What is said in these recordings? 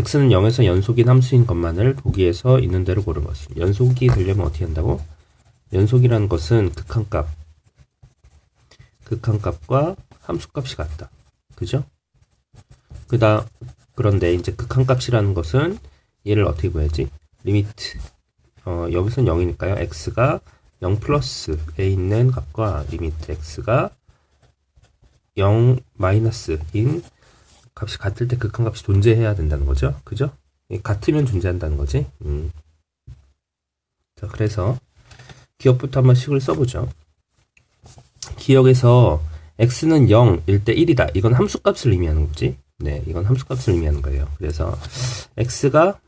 x는 0에서 연속인 함수인 것만을 보기에서 있는 대로 고른 것입니다. 연속이 되려면 어떻게 한다고? 연속이라는 것은 극한값, 극한값과 함수값이 같다. 그죠? 그다 그런데 이제 극한값이라는 것은 얘를 어떻게 구해야지? 리미트. 어, 여기서는 0이니까요. x가 0 플러스에 있는 값과 리미트 x가 0 마이너스인 값이 같을 때 극한값이 존재해야 된다는 거죠. 그죠? 같으면 존재한다는 거지. 음. 자, 그래서 기억부터 한번 식을 써보죠. 기억에서 x는 0일 때 1이다. 이건 함수값을 의미하는 거지. 네, 이건 함수값을 의미하는 거예요. 그래서 x가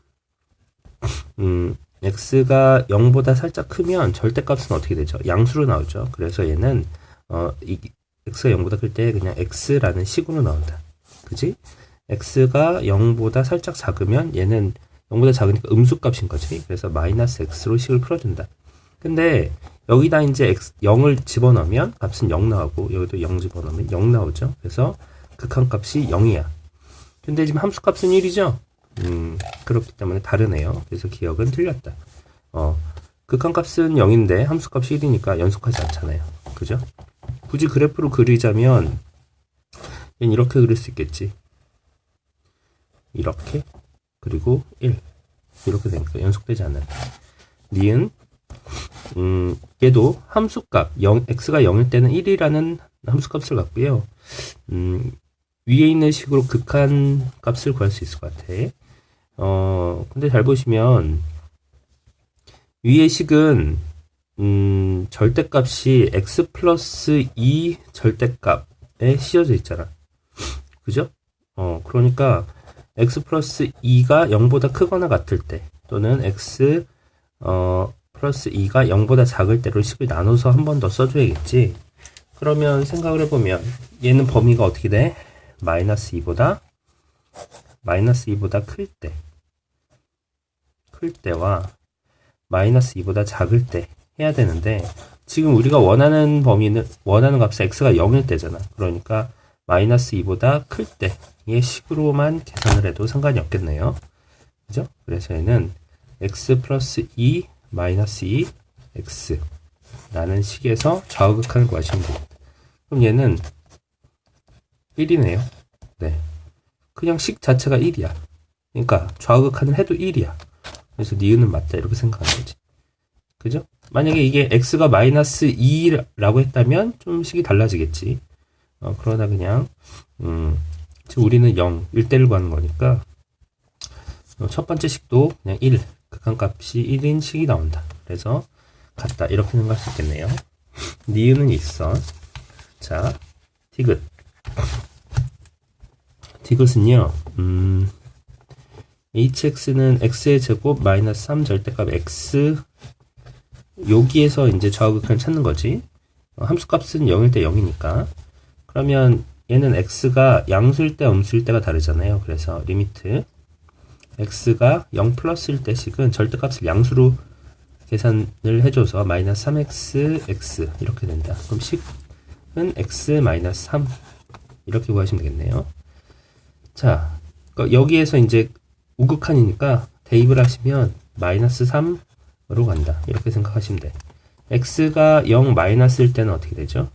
음, x가 0보다 살짝 크면 절대값은 어떻게 되죠? 양수로 나오죠. 그래서 얘는 어, 이, x가 0보다 클 때 그냥 x라는 식으로 나온다. 그지? x가 0보다 살짝 작으면 얘는 0보다 작으니까 음수값인 거지. 그래서 마이너스 x로 식을 풀어준다. 근데 여기다 이제 x 0을 집어넣으면 값은 0 나오고 여기도 0 집어넣으면 0 나오죠. 그래서 극한값이 0이야. 근데 지금 함수값은 1이죠. 음, 그렇기 때문에 다르네요. 그래서 기억은 틀렸다. 어, 극한값은 0인데 함수값이 1이니까 연속하지 않잖아요. 그죠? 굳이 그래프로 그리자면 이렇게 그릴 수 있겠지. 이렇게 그리고 1 이렇게 되니까 연속되지 않는 니은 음, 얘도 함수값 0, x가 0일 때는 1이라는 함수값을 갖고요. 음, 위에 있는 식으로 극한 값을 구할 수 있을 것 같아. 어, 근데 잘 보시면 위의 식은 음, 절대값이 x 플러스 2 절대값에 씌어져 있잖아. 그죠? 어, 그러니까 x 플러스 2가 0보다 크거나 같을 때 또는 x 어, 플러스 2가 0보다 작을 때로 식을 나눠서 한 번 더 써줘야겠지. 그러면 생각을 해보면 얘는 범위가 어떻게 돼? 마이너스 2보다 마이너스 2보다 클 때, 클 때와 마이너스 2보다 작을 때 해야 되는데 지금 우리가 원하는 범위는 원하는 값은 x가 0일 때잖아. 그러니까 마이너스 2보다 클 때의 식으로만 계산을 해도 상관이 없겠네요. 그죠? 그래서 얘는 x 플러스 2 마이너스 2 x 라는 식에서 구하시면 됩니다. 그럼 얘는 1이네요. 네. 그냥 식 자체가 1이야. 그러니까 좌우극한을 해도 1이야. 그래서 니은은 맞다 이렇게 생각하는 거지. 그죠? 만약에 이게 x가 마이너스 2라고 했다면 좀 식이 달라지겠지. 어, 그러다 그냥 음, 지금 우리는 0, 1대를 구하는 거니까 어, 첫 번째 식도 그냥 1, 극한값이 1인 식이 나온다. 그래서 같다 이렇게 생각할 수 있겠네요. 니은은 있어. 자, 디귿. 디귿은요, 음, hx는 x의 제곱 마이너스 3 절대값 x 여기에서 이제 좌우극한을 찾는 거지. 어, 함수값은 0일 때 0이니까. 그러면 얘는 x가 양수일 때 음수일 때가 다르잖아요. 그래서 리미트 x가 0 플러스일 때 식은 절대값을 양수로 계산을 해줘서 마이너스 3x x 이렇게 된다. 그럼 식은 x 마이너스 3 이렇게 구하시면 되겠네요. 자, 그러니까 여기에서 이제 우극한이니까 대입을 하시면 마이너스 3으로 간다. 이렇게 생각하시면 돼. x가 0 마이너스일 때는 어떻게 되죠?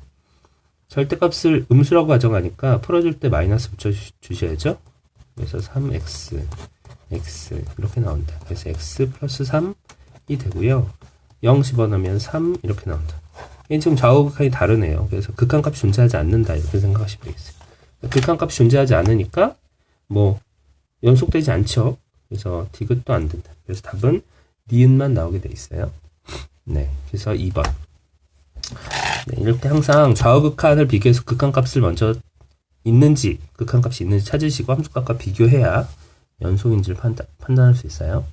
절대값을 음수라고 가정하니까 풀어줄 때 마이너스 붙여주셔야죠. 그래서 3x, x 이렇게 나온다. 그래서 x 플러스 3이 되고요. 0 집어넣으면 3 이렇게 나온다. 지금 좌우 극한이 다르네요. 그래서 극한값이 존재하지 않는다 이렇게 생각하시면 되겠어요. 극한값이 존재하지 않으니까 뭐 연속되지 않죠. 그래서 디귿도 안 된다. 그래서 답은 니은만 나오게 돼 있어요. 네, 그래서 2번. 네, 이럴 때 항상 좌우 극한을 비교해서 극한 값을 먼저 있는지 극한 값이 있는지 찾으시고 함수값과 비교해야 연속인지를 판단, 판단할 수 있어요.